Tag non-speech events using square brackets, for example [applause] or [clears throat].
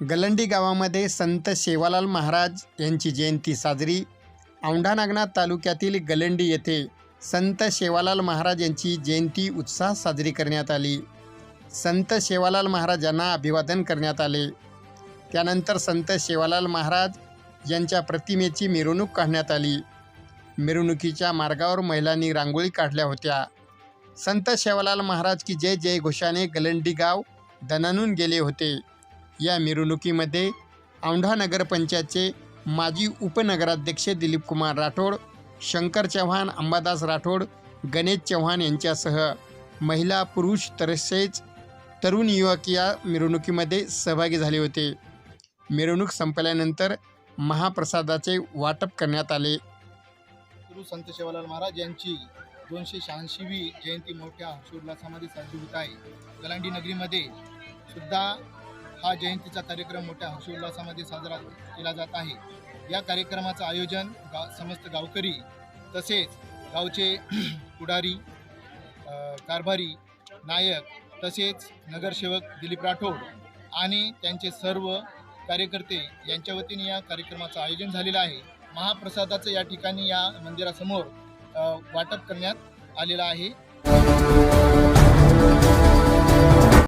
गलंडी गावामध्ये संत शेवालाल महाराज यांची जयंती साजरी. औंढा नागनाथ तालुक्यातील गलंडी येथे संत शेवालाल महाराज यांची जयंती उत्साहात साजरी करण्यात आली. संत शेवालाल महाराज यांना अभिवादन करण्यात आले. त्यानंतर संत शेवालाल महाराज यांच्या प्रतिमेची मिरवणूक काढण्यात आली. मिरवणुकीच्या मार्गावर महिलांनी रांगोळी काढल्या होत्या. संत शेवालाल महाराज की जय जय घोषाने गलंडी गाव दणानून गेले होते. या मिरवणुकीमध्ये औंढा नगरपंचायतचे माजी उपनगराध्यक्ष दिलीप कुमार राठोड शंकर चव्हाण अंबादास राठोड गणेश चव्हाण यांच्यासह महिला पुरुष तसेच तरुण युवक या मिरवणुकीमध्ये सहभागी झाले होते. मिरवणूक संपल्यानंतर महाप्रसादाचे वाटप करण्यात आले. गुरु संत शेवालाल महाराज यांची दोनशे शहाऐंशीवी जयंती मोठ्या हर्षोल्लासामध्ये साजरी होत आहे. कलांडी नगरीमध्ये सुद्धा हा जयंतीचा कार्यक्रम मोठ्या हर्षोल्लासामध्ये साजरा केला जात आहे. या कार्यक्रमाचं आयोजन गा समस्त गावकरी तसेच गावचे [clears throat] पुढारी कारभारी नायक तसेच नगरसेवक दिलीप राठोड आणि त्यांचे सर्व कार्यकर्ते यांच्या वतीने या कार्यक्रमाचं आयोजन झालेलं आहे. महाप्रसादाचं या ठिकाणी या मंदिरासमोर वाटप करण्यात आलेलं आहे.